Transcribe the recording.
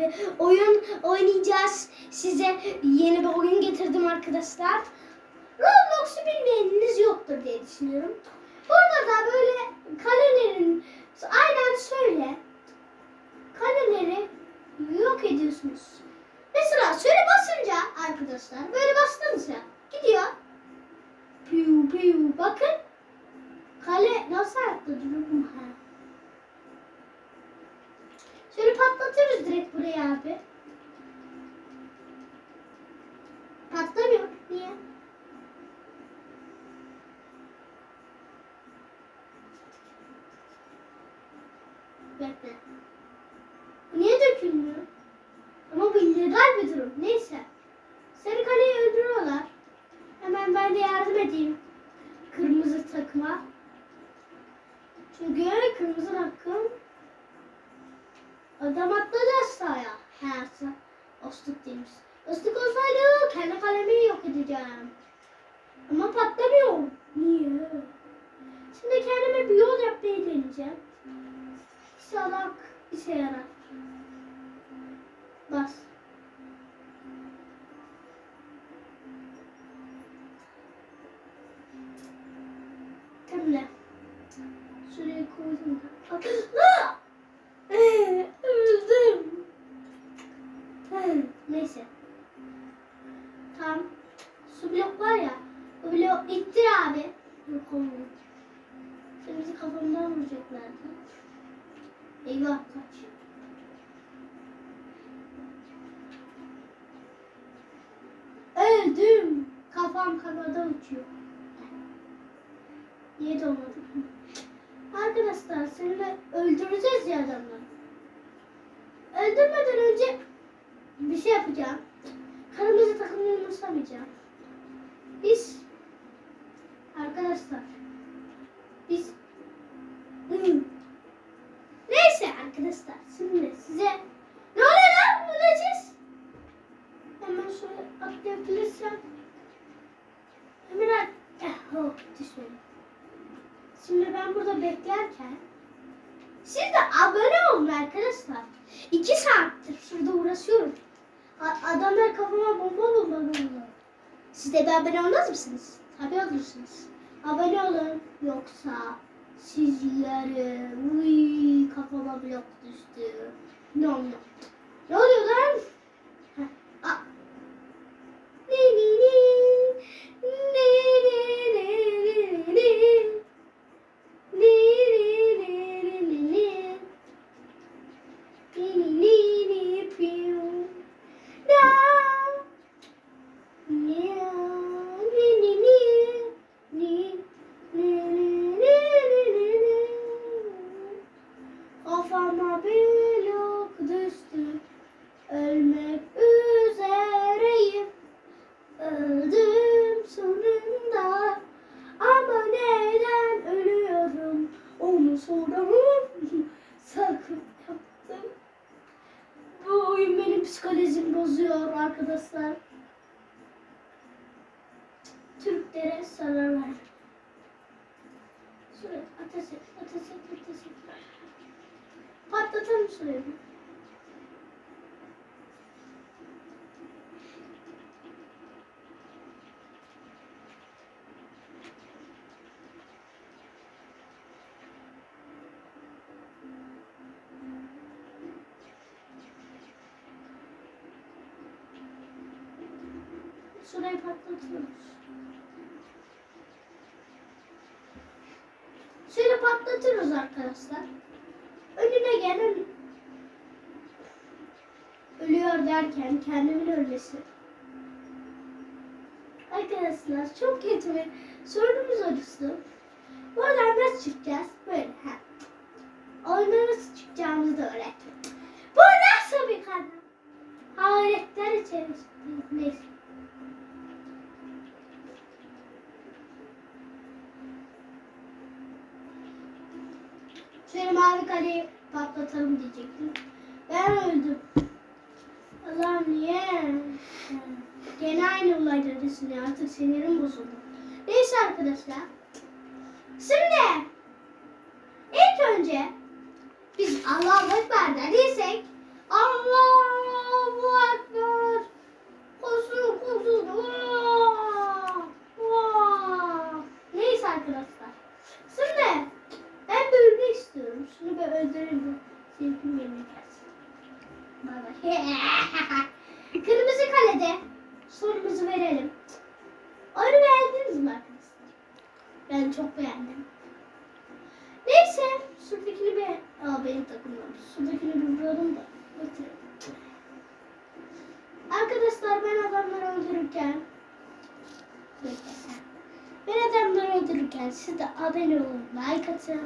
bir oyun oynayacağız. Size yeni bir oyun getirdim arkadaşlar. Roblox'u bilmeyeniniz yoktur diye düşünüyorum. Burada da böyle kalelerin aynen şöyle kaleleri yok ediyorsunuz. Mesela şöyle basınca arkadaşlar böyle bastınız ya gidiyor. Piu piu bakın. Kale nasıl ayakta dururum patlatırız direkt buraya abi. Patlamıyor. Niye? Bekle. Niye dökülmüyor? Ama bu illegal bir durum. Neyse. Seni kaleyi öldürüyorlar. Hemen ben de yardım edeyim. Kırmızı takıma. Çünkü kırmızı takım adam atladı aşağıya. He aslında ostuk demiş. Ostuk olsaydı kendi kalemi yok edeceğim. Ama patlamıyor. Niye? Şimdi kendime bir yol yapmayı deneyeceğim. İnşallah işe yarar. Bas. Temle. Şuraya koydum. Neyse. Tam su blok var ya. O blok ittir abi. Yok olmuyor. Şimdi bizi kafamdan vuracaklardı. Eyvah kaç. Öldüm. Kafam havada uçuyor. Niye doğmadım? Arkadaşlar seni de öldüreceğiz ya adamları. Öldürmeden önce bir şey yapacağım. Kırmızı takımını umursamayacağım. Biz arkadaşlar biz Hmm. Neyse arkadaşlar şimdi size ne oluyor lan öleceğiz. Hemen şöyle atlayabilirsem. Hemen at. Eh, oh, düşmedim. Şimdi ben burada beklerken siz de abone olun arkadaşlar. İki saattir şurada uğraşıyorum. Adamlar kafama bomba bomba bomba. Siz de bir abone olmaz mısınız? Tabii olursunuz. Abone olun yoksa sizlere uy kafama blok düştü. No no. Ne oluyor lan? Heh, a- Ni ni ni. Ni ni ni ni ni. Ni ni ni ni ni ni. Ni ni ni ni piu. Da. Ni ni ni ni. Ni ni ni ni ni ni. Kafama blok düştü. Ölmek üzereyim. Öldüm sonunda. Ama neden ölüyorum? Onu soramam. Sakın yaptım. Bu oyun benim bozuyor arkadaşlar. Türklere zarar ver. Şuraya ateş et, ateş et, ateş et. Patlatalım şurayı. Şurayı patlatıyoruz. Şöyle patlatırız arkadaşlar. Önüne gelen ölüyor derken kendimin ölmesi. Arkadaşlar çok kötü bir sorunumuz oluştu. Buradan nasıl çıkacağız? Böyle. Ha. Oyuna nasıl çıkacağımızı da öğrettim. Bu nasıl bir kadın? Hayretler içerisinde. Neyse. Şöyle mavi kaleyi patlatalım diyecektim. Ben öldüm. Allah'ım niye? Gene aynı olayları düşünüyor. Artık sinirim bozuldu. Neyse arkadaşlar. Şimdi ilk önce biz Allahu Ekber dediysek Kırmızı kalede sorumuzu verelim. Onu beğendiniz mi arkadaşlar? Ben çok beğendim. Neyse şuradakini bir... Aa benim takımlarım. Şuradakini bir da. Bitirelim. Arkadaşlar ben adamları öldürürken ben adamları öldürürken siz de abone olun, like atın.